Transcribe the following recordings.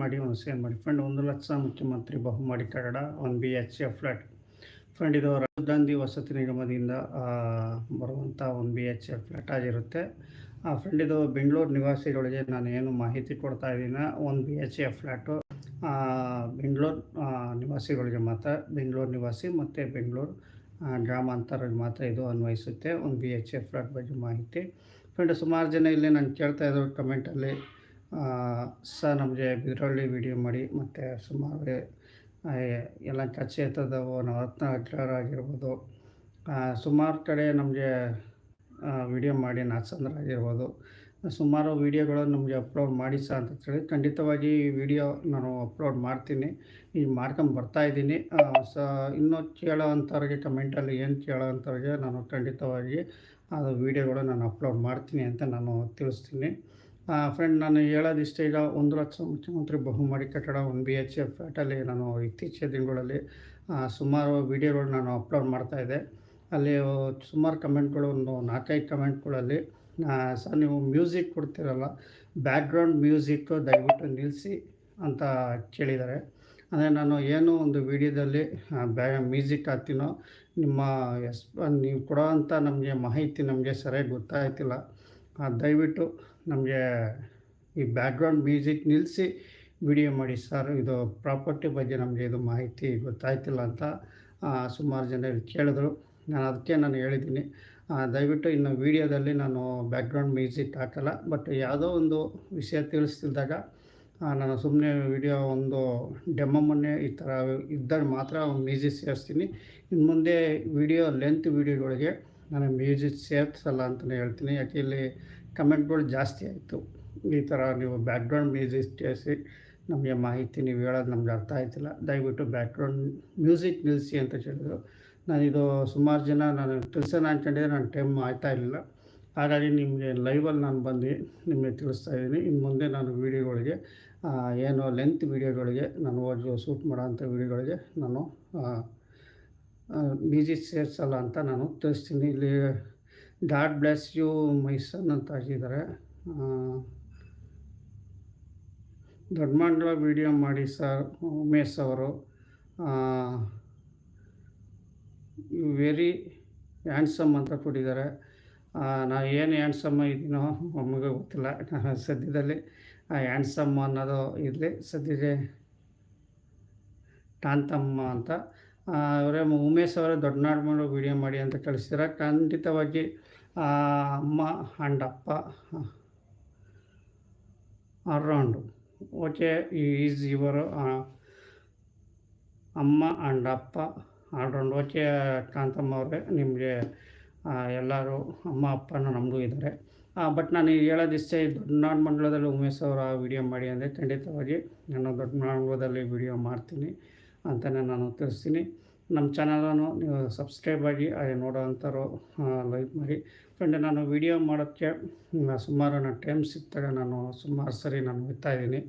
ಮಾಡಿ ಒಂದು ಸೇಲ್ ಮಾಡಿ ಫ್ರೆಂಡ್ ಒಂದು ಲಕ್ಷ ಮುಖ್ಯಮಂತ್ರಿ ಬಹುಮಾಡಿ ಕಟ್ಟಡ one B H A flat. Friend, ಇದು ರಾಜೀವ್ ಗಾಂಧಿ ವಸತಿ ನಿಗಮದಿಂದ ಬರುವಂಥ ಒಂದು ಬಿ ಎಚ್ ಎ ಫ್ಲಾಟ್ ಆಗಿರುತ್ತೆ. ಆ, ಫ್ರೆಂಡ್, ಇದು ಬೆಂಗಳೂರು ನಿವಾಸಿಗಳಿಗೆ ನಾನು ಏನು ಮಾಹಿತಿ ಕೊಡ್ತಾ ಇದ್ದೀನಿ, one B H A flat Bengaluru ನಿವಾಸಿಗಳಿಗೆ ಮಾತ್ರ, ಬೆಂಗಳೂರು ನಿವಾಸಿ ಮತ್ತು ಬೆಂಗಳೂರು ಗ್ರಾಮಾಂತರ ಮಾತ್ರ ಇದು ಅನ್ವಯಿಸುತ್ತೆ ಒಂದು ಬಿ ಎಚ್ ಎ ಫ್ಲಾಟ್ ಬಗ್ಗೆ ಮಾಹಿತಿ. ಫ್ರೆಂಡ್, ಸುಮಾರು ಜನ ಇಲ್ಲಿ ನಾನು ಕೇಳ್ತಾ ಇದ್ದರು ಕಮೆಂಟಲ್ಲಿ. ಸರ್, ನಮಗೆ ಬಿದ್ರಳ್ಳಿ ವಿಡಿಯೋ ಮಾಡಿ, ಮತ್ತು ಸುಮಾರು ಎಲ್ಲ ನಾವು ನವರತ್ನ ಅಗ್ರಹಾರ ಆಗಿರ್ಬೋದು. ಸುಮಾರು ಕಡೆ ನಮಗೆ ವಿಡಿಯೋ ಮಾಡಿ ನಾಚಂದ್ರ ಆಗಿರ್ಬೋದು. ಸುಮಾರು ವಿಡಿಯೋಗಳು ನಮಗೆ ಅಪ್ಲೋಡ್ ಮಾಡಿ ಸಹ ಅಂತ ಹೇಳಿ, ಖಂಡಿತವಾಗಿ ವಿಡಿಯೋ ನಾನು ಅಪ್ಲೋಡ್ ಮಾಡ್ತೀನಿ. ಈ ಮಾಡ್ಕೊಂಡು ಬರ್ತಾ ಇದ್ದೀನಿ. ಸ ಇನ್ನೂ ಕೇಳೋ ಅಂಥವ್ರಿಗೆ ಕಮೆಂಟಲ್ಲಿ ಏನು ಕೇಳೋ ಅಂಥವ್ರಿಗೆ ನಾನು ಖಂಡಿತವಾಗಿ ಅದು ವೀಡಿಯೋಗಳು ನಾನು ಅಪ್ಲೋಡ್ ಮಾಡ್ತೀನಿ ಅಂತ ನಾನು ತಿಳಿಸ್ತೀನಿ. ಫ್ರೆಂಡ್ ನಾನು ಹೇಳೋದಿಷ್ಟೇ ಈಗ ಒಂದು ಲಕ್ಷ ಮುಖ್ಯಮಂತ್ರಿ ಬಹುಮಾಡಿ ಕಟ್ಟಡ ಒನ್ ಬಿ ಎಚ್ ಎಫ್ ಫ್ಲಾಟಲ್ಲಿ ನಾನು ಇತ್ತೀಚಿನ ದಿನಗಳಲ್ಲಿ ಸುಮಾರು ವಿಡಿಯೋಗಳು ನಾನು ಅಪ್ಲೋಡ್ ಮಾಡ್ತಾಯಿದ್ದೆ ಅಲ್ಲಿ ಸುಮಾರು ಕಮೆಂಟ್ಗಳು, ಒಂದು ನಾಲ್ಕೈದು ಕಮೆಂಟ್ಗಳಲ್ಲಿ ಸರ್, ನೀವು ಮ್ಯೂಸಿಕ್ ಕೊಡ್ತೀರಲ್ಲ, ಬ್ಯಾಕ್ಗ್ರೌಂಡ್ ಮ್ಯೂಸಿಕ್ಕು ದಯವಿಟ್ಟು ನಿಲ್ಲಿಸಿ ಅಂತ ಕೇಳಿದ್ದಾರೆ. ಅಂದರೆ ನಾನು ಏನು ಒಂದು ವಿಡಿಯೋದಲ್ಲಿ ಬ್ಯಾ, ಮ್ಯೂಸಿಕ್ ಹಾಕ್ತೀನೋ, ನಿಮ್ಮ ಎಸ್, ನೀವು ಕೊಡೋ ಅಂಥ ನಮಗೆ ಮಾಹಿತಿ ನಮಗೆ ಸರಿಯಾಗಿ ಗೊತ್ತಾಯ್ತಿಲ್ಲ. ದಯವಿಟ್ಟು ನಮಗೆ ಈ ಬ್ಯಾಕ್ಗ್ರೌಂಡ್ ಮ್ಯೂಸಿಕ್ ನಿಲ್ಲಿಸಿ ವಿಡಿಯೋ ಮಾಡಿ. ಸರ್ ಇದು ಪ್ರಾಪರ್ಟಿ ಬಗ್ಗೆ ನಮಗೆ ಇದು ಮಾಹಿತಿ ಗೊತ್ತಾಯ್ತಿಲ್ಲ ಅಂತ ಸುಮಾರು ಜನ ಕೇಳಿದ್ರು. ನಾನು ಅದಕ್ಕೆ ನಾನು ಹೇಳಿದ್ದೀನಿ. ದಯವಿಟ್ಟು ಇನ್ನು ವೀಡಿಯೋದಲ್ಲಿ ನಾನು ಬ್ಯಾಕ್ಗ್ರೌಂಡ್ ಮ್ಯೂಸಿಕ್ ಹಾಕಲ್ಲ. ಬಟ್ ಯಾವುದೋ ಒಂದು ವಿಷಯ ತಿಳಿಸ್ತಿದ್ದಾಗ ನಾನು ಸುಮ್ಮನೆ ವಿಡಿಯೋ ಒಂದು ಡೆಮೋ ಮೊನ್ನೆ ಈ ಥರ ಇದ್ದಾಗ ಮಾತ್ರ ಮ್ಯೂಸಿಕ್ ಸೇರಿಸ್ತೀನಿ. ಇನ್ನು ಮುಂದೆ ವಿಡಿಯೋ ಲೆಂತ್ ವಿಡಿಯೋಗಳಿಗೆ ನಾನು ಮ್ಯೂಸಿಕ್ ಸೇರಿಸಲ್ಲ ಅಂತಲೇ ಹೇಳ್ತೀನಿ. ಯಾಕೆ ಇಲ್ಲಿ ಕಮೆಂಟ್ಗಳು ಜಾಸ್ತಿ ಆಯಿತು. ಈ ಥರ ನೀವು ಬ್ಯಾಕ್ಗ್ರೌಂಡ್ ಮ್ಯೂಸಿಕ್ ಸೇರಿಸಿ ನಮಗೆ ಮಾಹಿತಿ ನೀವು ಹೇಳೋದು ನಮ್ಗೆ ಅರ್ಥ ಆಯ್ತಿಲ್ಲ. ದಯವಿಟ್ಟು ಬ್ಯಾಕ್ಗ್ರೌಂಡ್ ಮ್ಯೂಸಿಕ್ ನಿಲ್ಲಿಸಿ ಅಂತ ಹೇಳಿದ್ರು. ನಾನಿದು ಸುಮಾರು ಜನ, ನಾನು ತಿಳಿಸೋಣ ಅಂದ್ಕೊಂಡಿದ್ದೆ ನಾನು ಟೈಮ್ ಆಯ್ತಾ ಇರಲಿಲ್ಲ. ಹಾಗಾಗಿ ನಿಮಗೆ ಲೈವಲ್ಲಿ ನಾನು ಬಂದು ನಿಮಗೆ ತಿಳಿಸ್ತಾ ಇದ್ದೀನಿ. ಇನ್ನು ಮುಂದೆ ನಾನು ವೀಡಿಯೋಗಳಿಗೆ ಏನು ಲೆಂತ್ ವೀಡಿಯೋಗಳಿಗೆ, ನಾನು ಓದಿ ಶೂಟ್ ಮಾಡೋಂಥ ವೀಡಿಯೋಗಳಿಗೆ ನಾನು ಮ್ಯೂಸಿಕ್ ಸೇರಿಸಲ್ಲ ಅಂತ ನಾನು ತಿಳಿಸ್ತೀನಿ. ಇಲ್ಲಿ God bless you, my son ಅಂತ ಹಾಕಿದ್ದಾರೆ. ದೊಡ್ಡ ಮಂಡಲ ವಿಡಿಯೋ ಮಾಡಿ ಸರ್, ಉಮೇಶ್ ಅವರು. ವೆರಿ ಹ್ಯಾಂಡ್ಸಮ್ ಅಂತ ಕೊಟ್ಟಿದ್ದಾರೆ. ನಾವು ಏನು ಹ್ಯಾಂಡ್ಸಮ್ ಇದ್ದೀನೋ ನಮಗೆ ಗೊತ್ತಿಲ್ಲ. ಸದ್ಯದಲ್ಲಿ ಹ್ಯಾಂಡ್ಸಮ್ ಅನ್ನೋದು ಇರಲಿ. ಸದ್ಯದ ಟಾಂತಮ್ಮ ಅಂತ. ಅವರೇ ಉಮೇಶ್ ಅವರೇ ದೊಡ್ಡ ನಾಡ್ಮಂಡು ವಿಡಿಯೋ ಮಾಡಿ ಅಂತ ಕಳಿಸ್ತೀರ ಖಂಡಿತವಾಗಿ ಅಮ್ಮ ಆ್ಯಂಡ್ ಅಪ್ಪ all round okay is your ಅಮ್ಮ ಆ್ಯಂಡ್ ಅಪ್ಪ ಆಲ್ರೌಂಡ್ ಓಕೆ ಕಾಂತಮ್ಮ ಅವರೇ, ನಿಮಗೆ ಎಲ್ಲರೂ ಅಮ್ಮ, ಅಪ್ಪನ ನಮಗೂ ಇದ್ದಾರೆ ಬಟ್ ನಾನು ಈಗ ಹೇಳೋದಿಷ್ಟೇ ಈ ದೊಡ್ಡ ನಾಡು ಮಂಡಲದಲ್ಲಿ ಉಮೇಶ್ ಅವರ ವಿಡಿಯೋ ಮಾಡಿ ಅಂದರೆ ಖಂಡಿತವಾಗಿ ನಾನು ದೊಡ್ಡ ಮಂಡಲದಲ್ಲಿ ವಿಡಿಯೋ ಮಾಡ್ತೀನಿ. ಅಂತಲೇ ನಾನು ತಿಳಿಸ್ತೀನಿ. ನಮ್ಮ ಚಾನಲನ್ನು ನೀವು ಸಬ್ಸ್ಕ್ರೈಬ್ ಆಗಿ ನೋಡೋ ಅಂಥವ್ರು ಲೈಕ್ ಮಾಡಿ. ಫ್ರೆಂಡ್, ನಾನು ವಿಡಿಯೋ ಮಾಡೋಕ್ಕೆ ಸುಮಾರು ನನ್ನ ಟೈಮ್ ಸಿಕ್ತಾಗ ನಾನು ಸುಮಾರು ಸರಿ ನಾನು ಹೋಗ್ತಾ ಇದ್ದೀನಿ.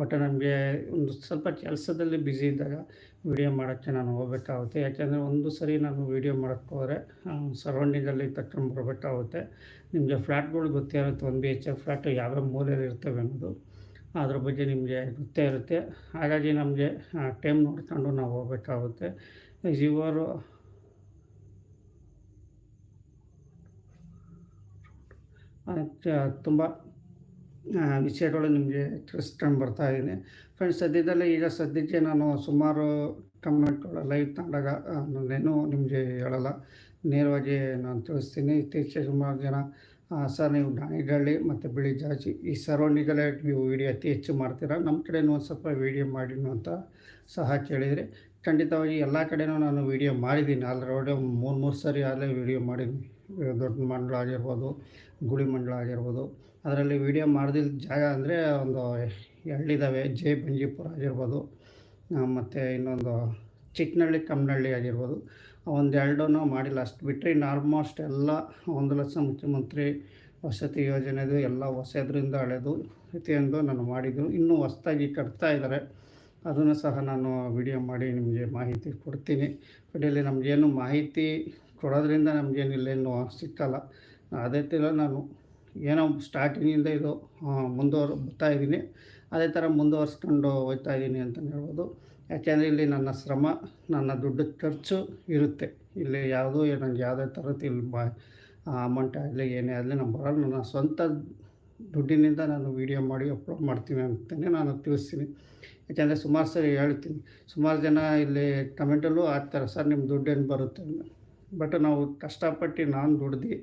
ಬಟ್ ನನಗೆ ಒಂದು ಸ್ವಲ್ಪ ಕೆಲಸದಲ್ಲಿ ಬ್ಯುಸಿ ಇದ್ದಾಗ ವಿಡಿಯೋ ಮಾಡೋಕ್ಕೆ ನಾನು ಹೋಗ್ಬೇಕಾಗುತ್ತೆ. ಯಾಕೆಂದರೆ ಒಂದು ಸರಿ ನಾನು ವಿಡಿಯೋ ಮಾಡೋಕ್ಕೆ ಹೋದರೆ ಸರೌಂಡಿಂಗಲ್ಲಿ ತಕ್ಕೊಂಡು ಬರಬೇಕಾಗುತ್ತೆ. ನಿಮಗೆ ಫ್ಲ್ಯಾಟ್ಗಳು ಗೊತ್ತಿರುತ್ತೆ ಒಂದು ಬಿ ಎಚ್ ಎಫ್ ಫ್ಲ್ಯಾಟ್ ಯಾವ್ಯಾವ ಮೂಲೆಯಲ್ಲಿ ಇರ್ತವೆ ಅನ್ನೋದು. ಅದ್ರ ಬಗ್ಗೆ ನಿಮಗೆ ಗೊತ್ತೇ ಇರುತ್ತೆ. ಹಾಗಾಗಿ ನಮಗೆ ಟೈಮ್ ನೋಡ್ಕೊಂಡು ನಾವು ಹೋಗ್ಬೇಕಾಗುತ್ತೆ. ಇವರು ತುಂಬ ವಿಷಯಗಳು ನಿಮಗೆ ತಿಳಿಸ್ಕೊಂಡು ಬರ್ತಾ ಇದ್ದೀನಿ. ಫ್ರೆಂಡ್ಸ್ ಸದ್ಯದಲ್ಲೇ ಈಗ ಸದ್ಯಕ್ಕೆ ನಾನು ಸುಮಾರು ಕಮೆಂಟ್ಗಳು ಲೈವ್ ತಗೊಂಡಾಗ ನಾನೇನು ನಿಮಗೆ ಹೇಳಲ್ಲ. ನೇರವಾಗಿ ನಾನು ತಿಳಿಸ್ತೀನಿ. ಇತ್ತೀಚೆಗೆ ಸುಮಾರು ಜನ ಸರ್, ನೀವು ದಾಣಿಗಳ್ಳಿ ಮತ್ತು ಬಿಳಿ ಜಾಜಿ ಈ ಸರೌಂಡಿಂಗಲ್ಲೇ ನೀವು ವೀಡಿಯೋ ಅತಿ ಹೆಚ್ಚು ಮಾಡ್ತೀರಾ? ನಮ್ಮ ಕಡೆಯೂ ಒಂದು ಸ್ವಲ್ಪ ವೀಡಿಯೋ ಮಾಡಿ ಅಂತ ಸಹ ಕೇಳಿದರೆ. ಖಂಡಿತವಾಗಿ ಎಲ್ಲ ಕಡೆನೂ ನಾನು ವೀಡಿಯೋ ಮಾಡಿದ್ದೀನಿ. ಆಲ್ರೆಡಿ ಮೂರು ಮೂರು ಸರಿ ಆದರೆ ವೀಡಿಯೋ ಮಾಡಿದ್ದೀನಿ ದೊಡ್ಡ ಮಂಡಳ ಆಗಿರ್ಬೋದು ಗುಳಿ ಮಂಡಳ ಆಗಿರ್ಬೋದು. ಅದರಲ್ಲಿ ವೀಡಿಯೋ ಮಾಡ್ದಿದ್ದ ಜಾಗ ಅಂದರೆ ಒಂದು ಎಳ್ಳಿದ್ದಾವೆ ಜೆ ಬಂಜೀಪುರ ಆಗಿರ್ಬೋದು. ಮತ್ತು ಇನ್ನೊಂದು ಚಿಕ್ಕನಹಳ್ಳಿ ಕಮ್ಮನಹಳ್ಳಿ ಆಗಿರ್ಬೋದು. ಒಂದೆರಡೂ ಮಾಡಿಲ್ಲ. ಅಷ್ಟು ಬಿಟ್ಟರೆ ಇನ್ನು ಆಲ್ಮೋಸ್ಟ್ ಎಲ್ಲ ಒಂದು ಲಕ್ಷ ಮುಖ್ಯಮಂತ್ರಿ ವಸತಿ ಯೋಜನೆದು ಎಲ್ಲ ಹೊಸದ್ರಿಂದ ಹಳೆದು ಪ್ರತಿಯೊಂದು ನಾನು ಮಾಡಿದ್ದು. ಇನ್ನೂ ಹೊಸ್ದಾಗಿ ಕಟ್ತಾ ಇದ್ದಾರೆ. ಅದನ್ನು ಸಹ ನಾನು ವಿಡಿಯೋ ಮಾಡಿ ನಿಮಗೆ ಮಾಹಿತಿ ಕೊಡ್ತೀನಿ. ಕಡೆಯಲ್ಲಿ ನಮಗೇನು ಮಾಹಿತಿ ಕೊಡೋದ್ರಿಂದ ನಮಗೇನಿಲ್ಲೇನು ಸಿಕ್ಕಲ್ಲ. ಅದೇ ಥರ ನಾನು ಏನೋ ಸ್ಟಾರ್ಟಿಂಗಿಂದ ಇದು ಮುಂದುವರ್, ಬರ್ತಾ ಇದ್ದೀನಿ. ಅದೇ ಥರ ಮುಂದುವರ್ಸ್ಕೊಂಡು ಹೋಗ್ತಾ ಇದ್ದೀನಿ ಅಂತಲೇ ಹೇಳ್ಬೋದು. ಯಾಕೆಂದರೆ ಇಲ್ಲಿ ನನ್ನ ಶ್ರಮ, ನನ್ನ ದುಡ್ಡು ಖರ್ಚು ಇರುತ್ತೆ. ಇಲ್ಲಿ ಯಾವುದೋ ನನಗೆ ಯಾವುದೇ ಥರದ್ದು ಇಲ್ಲಿ ಬಾ ಅಮೌಂಟ್ ಆಗಲಿ, ಏನೇ ಆಗಲಿ ನಾನು ಬರೋಲ್ಲ. ನನ್ನ ಸ್ವಂತ ದುಡ್ಡಿನಿಂದ ನಾನು ವೀಡಿಯೋ ಮಾಡಿ ಅಪ್ಲೋಡ್ ಮಾಡ್ತೀನಿ ಅಂತಲೇ ನಾನು ತಿಳಿಸ್ತೀನಿ. ಯಾಕೆಂದರೆ ಸುಮಾರು ಸರಿ ಹೇಳ್ತೀನಿ. ಸುಮಾರು ಜನ ಇಲ್ಲಿ ಕಮೆಂಟಲ್ಲೂ ಹಾಕ್ತಾರೆ ಸರ್ ನಿಮ್ಮ ದುಡ್ಡೇನು ಬರುತ್ತೆ? ಬಟ್ ನಾವು ಕಷ್ಟಪಟ್ಟು ನಾನು ದುಡ್ದು,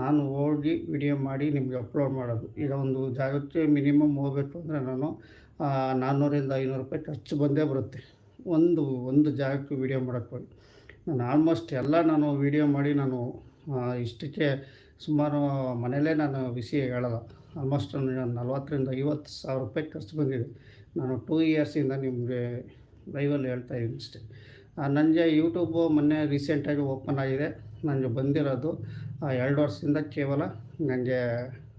ನಾನು ಹೋಗಿ ವಿಡಿಯೋ ಮಾಡಿ ನಿಮಗೆ ಅಪ್ಲೋಡ್ ಮಾಡೋದು. ಈಗ ಒಂದು ಜಾಗಕ್ಕೆ ಮಿನಿಮಮ್ ಹೋಗಬೇಕು ಅಂದರೆ ನಾನು ನಾನ್ನೂರಿಂದ ಐನೂರು ರೂಪಾಯಿ ಖರ್ಚು ಬಂದೇ ಬರುತ್ತೆ. ಒಂದು ಒಂದು ಜಾಗಕ್ಕೆ ವಿಡಿಯೋ ಮಾಡೋಕ್ಕೆ ಹೋಗಿ. ನಾನು ಆಲ್ಮೋಸ್ಟ್ ಎಲ್ಲ ನಾನು ವೀಡಿಯೋ ಮಾಡಿ ನಾನು ಇಷ್ಟಕ್ಕೆ ಸುಮಾರು ಮನೆಯಲ್ಲೇ ನಾನು ಬಿಸಿ ಹೇಳಲ್ಲ. ಆಲ್ಮೋಸ್ಟ್ ನಾನು ನಲ್ವತ್ತರಿಂದ ಐವತ್ತು ಸಾವಿರ ರೂಪಾಯಿ ಖರ್ಚು ಬಂದಿದೆ. ನಾನು ಟೂ ಇಯರ್ಸಿಂದ ನಿಮಗೆ ಲೈವಲ್ಲಿ ಹೇಳ್ತಾ ಇದ್ದೀನಿ ಅಷ್ಟೇ. ನನಗೆ ಯೂಟ್ಯೂಬು ಮೊನ್ನೆ ರೀಸೆಂಟಾಗಿ ಓಪನ್ ಆಗಿದೆ. ನನಗೆ ಬಂದಿರೋದು ಎರಡು ವರ್ಷದಿಂದ ಕೇವಲ ನನಗೆ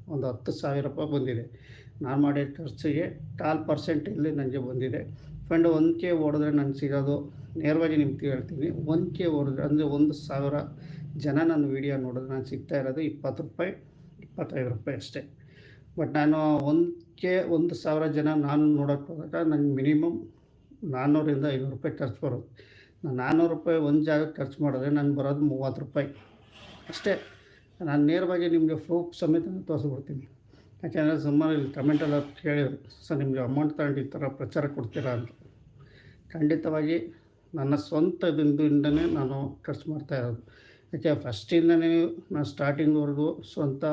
ಒಂದು ಹತ್ತು ಸಾವಿರ ರೂಪಾಯಿ ಬಂದಿದೆ. ನಾನು ಮಾಡಿದ ಖರ್ಚಿಗೆ ಕಾಲು ಪರ್ಸೆಂಟ್ ಇಲ್ಲಿ ನನಗೆ ಬಂದಿದೆ. ಫ್ರೆಂಡ್ ಒನ್ ಕೆ ಹೊಡೆದ್ರೆ ನನಗೆ ಸಿಗೋದು. ನೇರವಾಗಿ ನಿಮ್ಗೆ ಹೇಳ್ತೀನಿ ಒನ್ ಕೆ ಹೊಡೆದ್ರೆ ಅಂದರೆ ಒಂದು ಸಾವಿರ ಜನ ನನ್ನ ವೀಡಿಯೋ ನೋಡಿದ್ರೆ ನಾನು ಸಿಗ್ತಾ ಇರೋದು ಇಪ್ಪತ್ತು ರೂಪಾಯಿ, ಇಪ್ಪತ್ತೈದು ರೂಪಾಯಿ ಅಷ್ಟೇ. ಬಟ್ ನಾನು ಒಂದು ಕೆ, ಒಂದು ಸಾವಿರ ಜನ ನಾನು ನೋಡೋಕ್ಕೆ ಹೋದಾಗ ನನಗೆ ಮಿನಿಮಮ್ ನಾನ್ನೂರಿಂದ ಐನೂರು ರೂಪಾಯಿ ಖರ್ಚು ಬರೋದು ನಾನು ನಾನ್ನೂರು ರೂಪಾಯಿ ಒಂದು ಜಾಗಕ್ಕೆ ಖರ್ಚು ಮಾಡಿದ್ರೆ ನನಗೆ ಬರೋದು ಮೂವತ್ತು ರೂಪಾಯಿ. ಅಷ್ಟೇ. ನಾನು ನೇರವಾಗಿ ನಿಮಗೆ ಪ್ರೂಫ್ ಸಮೇತ ತೋರಿಸ್ಬಿಡ್ತೀನಿ. ಯಾಕೆಂದರೆ ಸುಮಾರು ಇಲ್ಲಿ ಕಮೆಂಟೆಲ್ಲ ಕೇಳಿದರು, ಸರ್, ನಿಮಗೆ ಅಮೌಂಟ್ ತಗೊಂಡು ಈ ಥರ ಪ್ರಚಾರ ಕೊಡ್ತೀರಾ ಅಂತ. ಖಂಡಿತವಾಗಿ ನನ್ನ ಸ್ವಂತ ದಿಂದಿಂದನೇ ನಾನು ಖರ್ಚು ಮಾಡ್ತಾ ಇರೋದು. ಯಾಕೆ ಫಸ್ಟಿಂದನೇ ನಾನು ಸ್ಟಾರ್ಟಿಂಗ್ವರೆಗೂ ಸ್ವಂತ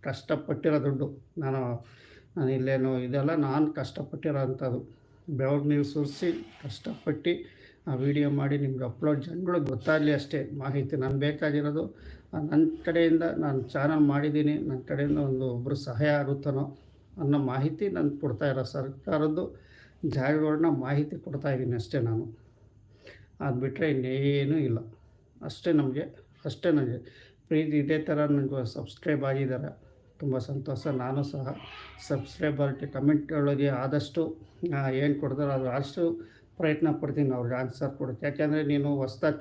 ಕಷ್ಟಪಟ್ಟಿರೋ ದುಡ್ಡು. ನಾನು ನಾನು ಇಲ್ಲೇನು, ಇದೆಲ್ಲ ನಾನು ಕಷ್ಟಪಟ್ಟಿರೋ ಅಂಥದ್ದು. ಬೆವ್ರು ನೀವು ಸುರಿಸಿ, ಕಷ್ಟಪಟ್ಟು ಆ ವಿಡಿಯೋ ಮಾಡಿ, ನಿಮ್ಗೆ ಅಪ್ಲೋಡ್ ಜನಗಳಿಗೆ ಗೊತ್ತಾಗಲಿ ಅಷ್ಟೇ ಮಾಹಿತಿ. ನಾನು ಬೇಕಾಗಿರೋದು ನನ್ನ ಕಡೆಯಿಂದ ನಾನು ಚಾನಲ್ ಮಾಡಿದ್ದೀನಿ ನನ್ನ ಕಡೆಯಿಂದ ಒಂದು ಒಬ್ಬರು ಸಹಾಯ ಆಗುತ್ತನೋ ಅನ್ನೋ ಮಾಹಿತಿ ನಾನು ಕೊಡ್ತಾ ಇರೋ ಸರ್ಕಾರದ್ದು ಜಾಗಗಳನ್ನ ಮಾಹಿತಿ ಕೊಡ್ತಾ ಇದ್ದೀನಿ ಅಷ್ಟೇ ನಾನು. ಅದು ಬಿಟ್ಟರೆ ಇನ್ನೇನೂ ಇಲ್ಲ. ಅಷ್ಟೇ ನಮಗೆ, ಅಷ್ಟೇ ನನಗೆ ಪ್ರೀತಿ ಇದೇ ಥರ ನನಗೆ ಸಬ್ಸ್ಕ್ರೈಬ್ ಆಗಿದ್ದಾರೆ. ತುಂಬ ಸಂತೋಷ. ನಾನು ಸಹ ಸಬ್ಸ್ಕ್ರೈಬ್ ಆಗಿ ಕಮೆಂಟ್ಗಳಿಗೆ ಆದಷ್ಟು ಏನು ಕೊಡ್ತಾರೋ ಅದು ಅಷ್ಟು ಪ್ರಯತ್ನ ಪಡ್ತೀನಿ. ಅವ್ರಿಗೆ ಆನ್ಸರ್ ಕೊಡೋಕ್ಕೆ. ಯಾಕೆಂದರೆ ನೀನು ಹೊಸ್ದಾಗಿ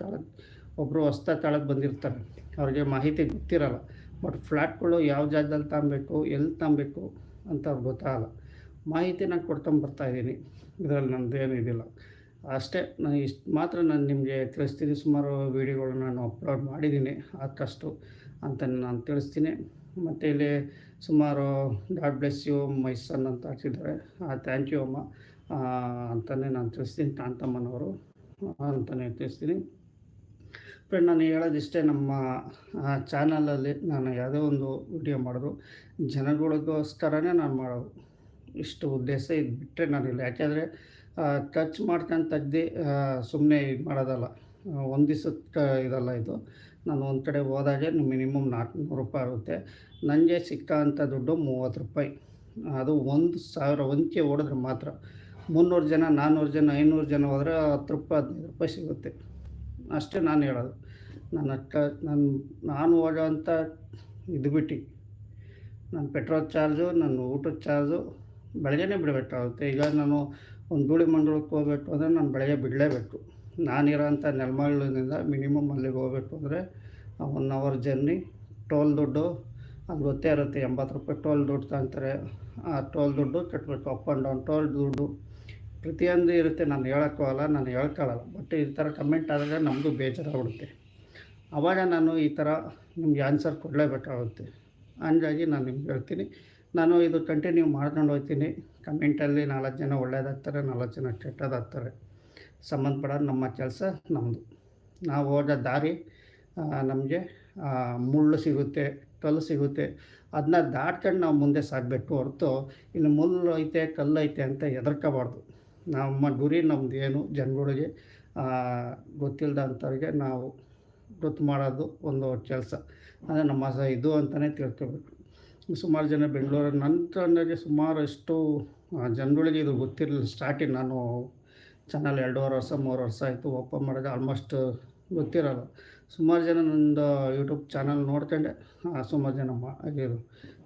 ಒಬ್ಬರು ಹೊಸ್ತ ತಳಕ್ಕೆ ಬಂದಿರ್ತಾರೆ. ಅವ್ರಿಗೆ ಮಾಹಿತಿ ಗೊತ್ತಿರಲ್ಲ. ಬಟ್ ಫ್ಲ್ಯಾಟ್ಗಳು ಯಾವ ಜಾಗದಲ್ಲಿ ತಾಂಬೇಕು, ಎಲ್ಲಿ ತಾಂಬೇಕು ಅಂತ ಅವ್ರಿಗೆ ಗೊತ್ತಾಗಲ್ಲ. ಮಾಹಿತಿ ನಾನು ಕೊಡ್ಕೊಂಬರ್ತಾಯಿದ್ದೀನಿ ಇದರಲ್ಲಿ ನನ್ನದು ಏನೂ ಇದಿಲ್ಲ. ಅಷ್ಟೇ, ನಾನು ಇಷ್ಟು ಮಾತ್ರ ನಾನು ನಿಮಗೆ ತಿಳಿಸ್ತೀನಿ. ಸುಮಾರು ವೀಡಿಯೋಗಳನ್ನ ನಾನು ಅಪ್ಲೋಡ್ ಮಾಡಿದ್ದೀನಿ ಆದಷ್ಟು ಅಂತ ನಾನು ತಿಳಿಸ್ತೀನಿ. ಮತ್ತು ಇಲ್ಲಿ ಸುಮಾರು God bless you my son ಅಂತ ಆ ಥ್ಯಾಂಕ್ ಯು ಅಮ್ಮ. ಅಂತಲೇ ನಾನು ತಿಳಿಸ್ತೀನಿ. ಕಾಂತಮ್ಮನವರು ಅಂತಲೇ ತಿಳಿಸ್ತೀನಿ. ಫ್ರೆಂಡ್, ನಾನು ಹೇಳೋದಿಷ್ಟೇ ನಮ್ಮ ಚಾನಲಲ್ಲಿ ನಾನು ಯಾವುದೇ ಒಂದು ವಿಡಿಯೋ ಮಾಡಿದ್ರು ಜನಗಳಿಗೋಸ್ಕರನೇ ನಾನು ಮಾಡೋದು. ಇಷ್ಟು ಉದ್ದೇಶ ಇದು ಬಿಟ್ಟರೆ ನಾನಿಲ್ಲ ಯಾಕೆಂದರೆ ಟಚ್ ಮಾಡ್ಕೊಂಡು ತೆಗ್ದು ಸುಮ್ಮನೆ ಇದು ಮಾಡೋದಲ್ಲ. ಒಂದು ದಿವಸಕ್ಕೆ ಇದಲ್ಲ ಇದು. ನಾನು ಒಂದು ಕಡೆ ಹೋದಾಗೆ ಮಿನಿಮಮ್ ನಾಲ್ಕುನೂರು ರೂಪಾಯಿ ಆಗುತ್ತೆ ನನಗೆ ಸಿಕ್ಕಂಥ ದುಡ್ಡು ಮೂವತ್ತು ರೂಪಾಯಿ. ಅದು ಒಂದು ಸಾವಿರ ಒಂಕೆ ಮಾತ್ರ. ಮುನ್ನೂರು ಜನ, ನಾನ್ನೂರು ಜನ, ಐನೂರು ಜನ ಹೋದರೆ ಹತ್ತು ರೂಪಾಯಿ, ಹದಿನೈದು ರೂಪಾಯಿ ಸಿಗುತ್ತೆ. ಅಷ್ಟೇ ನಾನು ಹೇಳೋದು. ನನ್ನ ಕ ನಾನು ನಾನು ಹೋಗೋವಂಥ ಇದು ಬಿಟ್ಟು ನನ್ನ ಪೆಟ್ರೋಲ್ ಚಾರ್ಜು, ನನ್ನ ಊಟದ ಚಾರ್ಜು ಬೆಳಗ್ಗೆನೇ ಬಿಡಬೇಕಾಗುತ್ತೆ. ಈಗ ನಾನು ಒಂದು ಧೂಳಿ ಮಂಡಳಕ್ಕೆ ಹೋಗ್ಬೇಕು ಅಂದರೆ ನಾನು ಬೆಳಗ್ಗೆ ಬಿಡಲೇಬೇಕು. ನಾನಿರೋಂಥ ನೆಲಮಂಗಲದಿಂದ ಮಿನಿಮಮ್ ಅಲ್ಲಿಗೆ ಹೋಗ್ಬೇಕು ಅಂದರೆ ಒನ್ ಅವರ್ ಜರ್ನಿ ಟೋಲ್ ದುಡ್ಡು, ಅದು ಗೊತ್ತೇ ಇರುತ್ತೆ, ಎಂಬತ್ತು ರೂಪಾಯಿ ಟೋಲ್ ದುಡ್ಡು ತಗೊಂತಾರೆ ಆ ಟೋಲ್ ದುಡ್ಡು ಕಟ್ಟಬೇಕು ಅಪ್ ಆ್ಯಂಡ್ ಡೌನ್ ಟೋಲ್ ದುಡ್ಡು. ಪ್ರತಿಯೊಂದು ಇರುತ್ತೆ, ನಾನು ಹೇಳೋಕ್ಕಲ್ಲ ನಾನು ಹೇಳ್ಕೊಳ್ಳಲ್ಲ. ಬಟ್ ಈ ಥರ ಕಮೆಂಟ್ ಆದರೆ ನಮಗೂ ಬೇಜಾರಾಗ್ಬಿಡುತ್ತೆ. ಆವಾಗ ನಾನು ಈ ಥರ ನಿಮಗೆ ಆನ್ಸರ್ ಕೊಡಲೇಬೇಕಾಗುತ್ತೆ. ಹಂಗಾಗಿ ನಾನು ನಿಮ್ಗೆ ಹೇಳ್ತೀನಿ. ನಾನು ಇದು ಕಂಟಿನ್ಯೂ ಮಾಡ್ಕೊಂಡು ಹೋಗ್ತೀನಿ. ಕಮೆಂಟಲ್ಲಿ ನಾಲ್ಕು ಜನ ಒಳ್ಳೇದಾಗ್ತಾರೆ, ನಾಲ್ಕು ಜನ ಕೆಟ್ಟದಾಗ್ತಾರೆ. ಸಂಬಂಧಪಡ ನಮ್ಮ ಕೆಲಸ ನಮ್ಮದು ನಾವು ಹೋದ ದಾರಿ ನಮಗೆ ಮುಳ್ಳು ಸಿಗುತ್ತೆ, ಕಲ್ಲು ಸಿಗುತ್ತೆ. ಅದನ್ನ ದಾಟ್ಕೊಂಡು ನಾವು ಮುಂದೆ ಸಾಗಬೇಕು ಹೊರತು ಇಲ್ಲಿ ಮುಳ್ಳು ಐತೆ, ಕಲ್ಲು ಐತೆ ಅಂತ ಹೆದರ್ಕೋಬಾರ್ದು. ನಮ್ಮ ಗುರಿ ನಮ್ದು ಏನು ಜನಗಳಿಗೆ ಗೊತ್ತಿಲ್ಲದಂಥವ್ರಿಗೆ ನಾವು ಗೊತ್ತು ಮಾಡೋದು ಒಂದು ಕೆಲಸ. ಅಂದರೆ ನಮ್ಮ ಮಸ ಇದು ಅಂತಲೇ ತಿಳ್ಕೊಬೇಕು. ಸುಮಾರು ಜನ ಬೆಂಗಳೂರಲ್ಲಿ ನನ್ನ ಸುಮಾರು ಎಷ್ಟು ಜನಗಳಿಗೆ ಇದು ಗೊತ್ತಿರಲಿಲ್ಲ. ಸ್ಟಾರ್ಟಿಂಗ್ ನಾನು ಚಾನಲ್ ಎರಡೂವರೆ ವರ್ಷ, ಮೂರು ವರ್ಷ ಆಯಿತು ಓಪನ್ ಮಾಡಿದೆ. ಆಲ್ಮೋಸ್ಟ್ ಗೊತ್ತಿರಲ್ಲ. ಸುಮಾರು ಜನ ನಂದು ಯೂಟ್ಯೂಬ್ ಚಾನಲ್ ನೋಡ್ಕೊಂಡೆ. ಸುಮಾರು ಜನ ಮಾ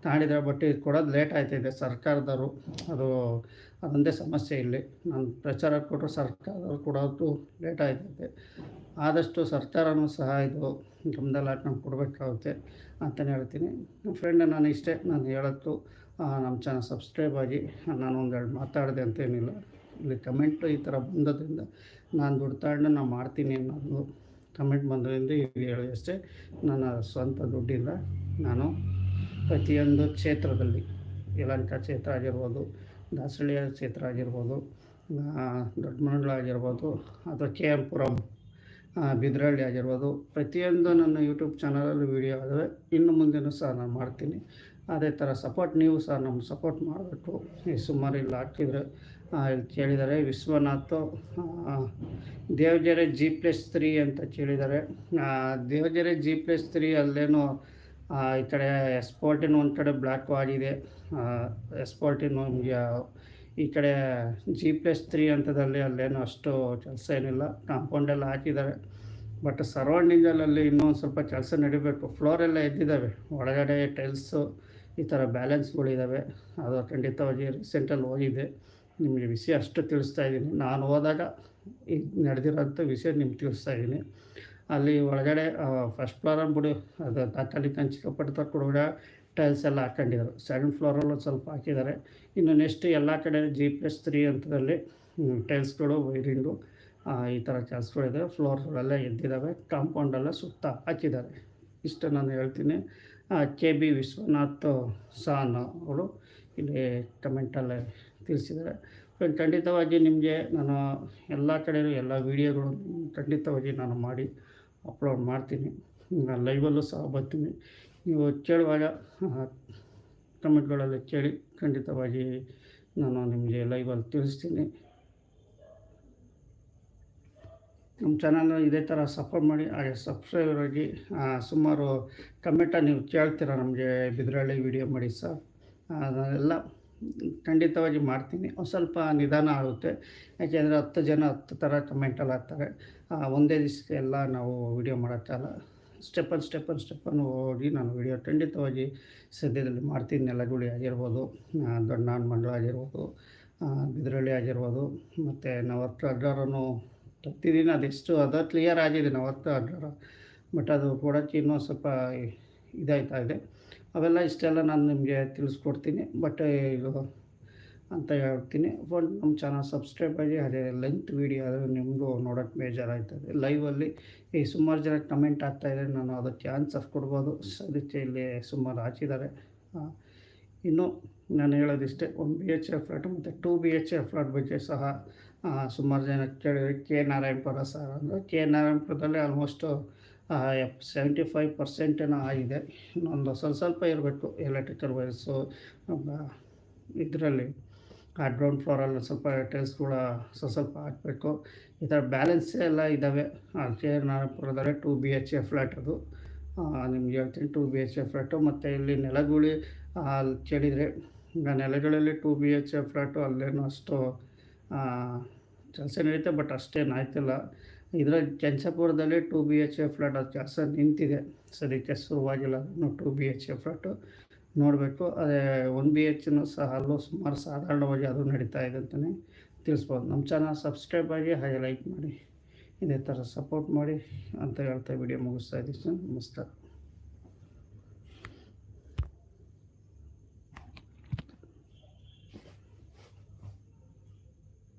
ಇದು ಬಟ್ಟೆ ಬಟ್ ಇದು ಕೊಡೋದು ಲೇಟ್ ಆಯ್ತಿದೆ. ಸರ್ಕಾರದವರು ಅದು, ಅದೊಂದೇ ಸಮಸ್ಯೆ ಇಲ್ಲಿ. ನಾನು ಪ್ರಚಾರ ಕೊಟ್ಟರು ಸರ್ಕಾರದವ್ರು ಕೊಡೋದು ಲೇಟ್ ಆಯ್ತೈತೆ ಆದಷ್ಟು ಸರ್ಕಾರನೂ ಸಹ ಇದು ಗಮನದಲ್ಲಿ ಹಾಕೊಂಡು ಕೊಡಬೇಕಾಗುತ್ತೆ ಅಂತಲೇ ಹೇಳ್ತೀನಿ. ಫ್ರೆಂಡ್ ನಾನು ಇಷ್ಟೇ, ನಾನು ಹೇಳತ್ತು ನಮ್ಮ ಚಾನಲ್ ಸಬ್ಸ್ಕ್ರೈಬ್ ಆಗಿ ನಾನು ಒಂದೆರಡು ಮಾತಾಡಿದೆ ಅಂತೇನಿಲ್ಲ ಇಲ್ಲಿ ಕಮೆಂಟು ಈ ಥರ ಬಂದದ್ರಿಂದ ನಾನು ದುಡ್ಡು ತಗೊಂಡು ನಾನು ಮಾಡ್ತೀನಿ ಅನ್ನೋದು ಕಮೆಂಟ್ ಬಂದರಿಂದ ಈಗ ಹೇಳಿ ಅಷ್ಟೇ. ನನ್ನ ಸ್ವಂತ ದುಡ್ಡಿಲ್ಲ. ನಾನು ಪ್ರತಿಯೊಂದು ಕ್ಷೇತ್ರದಲ್ಲಿ ಯಲಹಂಕ ಕ್ಷೇತ್ರ ಆಗಿರ್ಬೋದು ದಾಸಳಿಯ ಕ್ಷೇತ್ರ ಆಗಿರ್ಬೋದು ದೊಡ್ಡಮಂಡ್ಲ ಆಗಿರ್ಬೋದು, ಅಥವಾ ಕೆ ಎಂ ಪುರಂ ಬಿದ್ರಳ್ಳಿ ಆಗಿರ್ಬೋದು, ಪ್ರತಿಯೊಂದು ನನ್ನ ಯೂಟ್ಯೂಬ್ ಚಾನಲಲ್ಲಿ ವೀಡಿಯೋ ಆದರೆ ಇನ್ನು ಮುಂದೆನೂ ಸಹ ನಾನು ಮಾಡ್ತೀನಿ. ಅದೇ ಥರ ಸಪೋರ್ಟ್ ನೀವು ಸಹ ನಮ್ಗೆ ಸಪೋರ್ಟ್ ಮಾಡಬೇಕು ಈ ಸುಮಾರು ಇಲ್ಲಿ ಹಾಕಿದರೆ ಇಲ್ಲಿ ಕೇಳಿದ್ದಾರೆ. Vishwanath Devajare G plus three ಅಂತ ಕೇಳಿದ್ದಾರೆ. ದೇವಜರೆ ಜಿ ಪ್ಲಸ್ ತ್ರೀ ಅಲ್ಲೇನೋ ಈ ಕಡೆ ಎಸ್ಪೋರ್ಟಿನ ಒಂದು ಕಡೆ ಬ್ಲ್ಯಾಕ್ ಆಗಿದೆ. ಎಸ್ಪೋರ್ಟಿನ ಈ ಕಡೆ ಜಿ ಪ್ಲಸ್ ತ್ರೀ ಅಂಥದ್ದಲ್ಲಿ ಅಲ್ಲೇನು ಅಷ್ಟು ಕೆಲಸ ಏನಿಲ್ಲ. ಕಾಂಪೌಂಡೆಲ್ಲ ಹಾಕಿದ್ದಾರೆ. ಬಟ್ ಸರೌಂಡಿಂಗಲ್ಲಿ ಇನ್ನೂ ಸ್ವಲ್ಪ ಕೆಲಸ ನಡಿಬೇಕು. ಫ್ಲೋರೆಲ್ಲ ಎದ್ದಿದ್ದಾವೆ. ಒಳಗಡೆ ಟೈಲ್ಸು ಈ ಥರ ಬ್ಯಾಲೆನ್ಸ್ಗಳಿದ್ದಾವೆ ಅದು ಖಂಡಿತವಾಗಿ ರೀಸೆಂಟಲ್ಲಿ ಹೋಗಿದೆ. ನಿಮಗೆ ವಿಷಯ ಅಷ್ಟು ತಿಳಿಸ್ತಾ ಇದ್ದೀನಿ. ನಾನು ಹೋದಾಗ ಈಗ ನಡೆದಿರೋಂಥ ವಿಷಯ ನಿಮ್ಗೆ ತಿಳಿಸ್ತಾ ಇದ್ದೀನಿ. ಅಲ್ಲಿ ಒಳಗಡೆ ಫಸ್ಟ್ ಫ್ಲೋರ್ ಅಂದ್ಬಿಡಿ ಅದು ತಾತ್ಕಾಲಿಕ ಚಿಕ್ಕಪಟ್ಟ ಕೂಡ ಟೈಲ್ಸ್ ಎಲ್ಲ ಹಾಕೊಂಡಿದ್ದಾರೆ. ಸೆಕೆಂಡ್ ಫ್ಲೋರಲ್ಲೂ ಸ್ವಲ್ಪ ಹಾಕಿದ್ದಾರೆ. ಇನ್ನು ನೆಕ್ಸ್ಟ್ ಎಲ್ಲ ಕಡೆ ಜಿ ಪ್ಲಸ್ ತ್ರೀ ಅಂತದಲ್ಲಿ ಟೈಲ್ಸ್ಗಳು ವೈರಿಂಗು ಈ ಥರ ಕೆಲಸಗಳಿದೆ ಫ್ಲೋರ್ಗಳೆಲ್ಲ ಎದ್ದಿದ್ದಾವೆ. ಕಾಂಪೌಂಡೆಲ್ಲ ಸುತ್ತ ಹಾಕಿದ್ದಾರೆ. ಇಷ್ಟು ನಾನು ಹೇಳ್ತೀನಿ. ಕೆ ಬಿ ವಿಶ್ವನಾಥ್ ಸಾನ್ ಅವರು ಇಲ್ಲಿ ಕಮೆಂಟಲ್ಲೇ ತಿಳಿಸಿದ್ದಾರೆ. ಖಂಡಿತವಾಗಿ ನಿಮಗೆ ನಾನು ಎಲ್ಲ ಕಡೆಯೂ ಎಲ್ಲ ವೀಡಿಯೋಗಳು ಖಂಡಿತವಾಗಿ ನಾನು ಮಾಡಿ ಅಪ್ಲೋಡ್ ಮಾಡ್ತೀನಿ. ಲೈವಲ್ಲೂ ಸಹ ಬರ್ತೀನಿ. ನೀವು ಕೇಳುವಾಗ ಕಮೆಂಟ್ಗಳಲ್ಲಿ ಕೇಳಿ, ಖಂಡಿತವಾಗಿ ನಾನು ನಿಮಗೆ ಲೈವಲ್ಲಿ ತಿಳಿಸ್ತೀನಿ. ನಮ್ಮ ಚಾನಲ್ನ ಇದೇ ಥರ ಸಪೋರ್ಟ್ ಮಾಡಿ, ಹಾಗೆ ಸಬ್ಸ್ಕ್ರೈಬರ್ ಆಗಿ ಸುಮಾರು ಕಮೆಂಟ ನೀವು ಕೇಳ್ತೀರ ನಮಗೆ ಬಿದ್ರಳ್ಳಿ ವಿಡಿಯೋ ಮಾಡಿ ಸರ್? ಅದೆಲ್ಲ ಖಂಡಿತವಾಗಿ ಮಾಡ್ತೀನಿ. ಒಂದು ಸ್ವಲ್ಪ ನಿಧಾನ ಆಗುತ್ತೆ. ಯಾಕೆಂದರೆ ಹತ್ತು ಜನ ಹತ್ತು ಥರ ಕಮೆಂಟಲ್ಲಿ ಹಾಕ್ತಾರೆ. ಒಂದೇ ದಿವಸಕ್ಕೆ ಎಲ್ಲ ನಾವು ವಿಡಿಯೋ ಮಾಡೋಕ್ಕಲ್ಲ ಸ್ಟೆಪ್ಪನ್ ಸ್ಟೆಪ್ಪನ್ ಸ್ಟೆಪ್ಪನ್ನು ಹೋಗಿ ನಾನು ವಿಡಿಯೋ ಖಂಡಿತವಾಗಿ ಸದ್ಯದಲ್ಲಿ ಮಾಡ್ತೀನಿ. ನೆಲಗುಳಿ ಆಗಿರ್ಬೋದು ದೊಡ್ಡ ಮಂಡಳ ಆಗಿರ್ಬೋದು ಬಿದ್ರಳ್ಳಿ ಆಗಿರ್ಬೋದು, ಮತ್ತು ನವತ್ತು ಅಡ್ಡಾರನು ತತ್ತಿದ್ದೀನಿ ಅದೆಷ್ಟು ಅದು ಕ್ಲಿಯರ್ ಆಗಿದೆ. ನವತ್ತು ಅಡ್ಡಾರ ಬಟ್ ಅದು ಕೊಡೋಕ್ಕೆ ಇನ್ನೂ ಸ್ವಲ್ಪ ಇದಾಯ್ತಾ ಇದೆ. ಅವೆಲ್ಲ ಇಷ್ಟೆಲ್ಲ ನಾನು ನಿಮಗೆ ತಿಳಿಸ್ಕೊಡ್ತೀನಿ. ಬಟ್ ಇದು ಅಂತ ಹೇಳ್ತೀನಿ. ಬಟ್ ನಮ್ಮ ಚಾನಲ್ ಸಬ್ಸ್ಕ್ರೈಬ್ ಆಗಿ, ಅದೇ ಲೆಂತ್ ವೀಡಿಯೋ ಆದರೆ ನಿಮಗೂ ನೋಡೋಕ್ಕೆ ಬೇಜಾರಾಗ್ತದೆ ಲೈವಲ್ಲಿ ಈ ಸುಮಾರು ಜನ ಕಮೆಂಟ್ ಆಗ್ತಾಯಿದೆ ನಾನು ಅದಕ್ಕೆ ಆನ್ಸರ್ ಕೊಡ್ಬೋದು. ಅದಕ್ಕೆ ಇಲ್ಲಿ ಸುಮಾರು ಹಾಕಿದ್ದಾರೆ. ಇನ್ನು ನಾನು ಹೇಳೋದಿಷ್ಟೇ, ಒಂದು ಬಿ ಎಚ್ ಎಫ್ ಫ್ಲಾಟ್ ಮತ್ತು two B H F flat ಬಗ್ಗೆ ಸಹ ಸುಮಾರು ಜನ ಕೇಳಿದರೆ ಕೆ ನಾರಾಯಣಪುರ ಸರ್ ಅಂದರೆ ಕೆ ನಾರಾಯಣಪುರದಲ್ಲಿ ಆಲ್ಮೋಸ್ಟು ಸೆವೆಂಟಿ ಫೈವ್ ಪರ್ಸೆಂಟೇನೋ ಆಗಿದೆ. ಇನ್ನೊಂದು ಸ್ವಲ್ಪ ಸ್ವಲ್ಪ ಇರಬೇಕು ಎಲೆಕ್ಟ್ರಿಕಲ್ ವೈರ್ಸು ಇದರಲ್ಲಿ ಆ ಗ್ರೌಂಡ್ ಫ್ಲೋರಲ್ಲಿ ಸ್ವಲ್ಪ ಟೈಲ್ಸ್ಗಳ ಸ್ವಲ್ಪ ಸ್ವಲ್ಪ ಹಾಕಬೇಕು. ಈ ಥರ ಬ್ಯಾಲೆನ್ಸ್ ಎಲ್ಲ ಇದ್ದಾವೆ K ನಾರಾಯಣಪುರದಲ್ಲಿ two B H A flat ಅದು. ನಿಮ್ಗೆ ಹೇಳ್ತೀನಿ two B H A flat ಮತ್ತು ಇಲ್ಲಿ ನೆಲಗುಳಿ ಅಲ್ಲಿ ಕೇಳಿದರೆ ನೆಲಗಳಲ್ಲಿ two B H A flat ಅಲ್ಲೇನು ಅಷ್ಟು ಕೆಲಸ ನಡೀತೆ ಬಟ್ ಅಷ್ಟೇನು ಆಯ್ತಿಲ್ಲ. ಇದರ ಚಂಚಪುರದಲ್ಲಿ two B H A flat ಅದು ಕೆಲಸ ನಿಂತಿದೆ. ಸದ್ಯಕ್ಕೆ ಶುರುವಾಗಿಲ್ಲ ಅದನ್ನು two B H A flat ನೋಡಬೇಕು. ಅದೇ ಒನ್ ಬಿ ಎಚ್ನು ಸಹ ಅಲ್ಲೂ ಸುಮಾರು ಸಾಧಾರಣವಾಗಿ ಅದು ನಡೀತಾ ಇದೆ ಅಂತಲೇ ತಿಳಿಸ್ಬೋದು. ನಮ್ಮ ಚಾನಲ್ ಸಬ್ಸ್ಕ್ರೈಬ್ ಆಗಿ ಹಾಗೆ ಲೈಕ್ ಮಾಡಿ, ಇದೇ ಥರ ಸಪೋರ್ಟ್ ಮಾಡಿ ಅಂತ ಹೇಳ್ತಾ ವಿಡಿಯೋ ಮುಗಿಸ್ತಾ ಇದ್ದೀನಿ. ನಮಸ್ಕಾರ.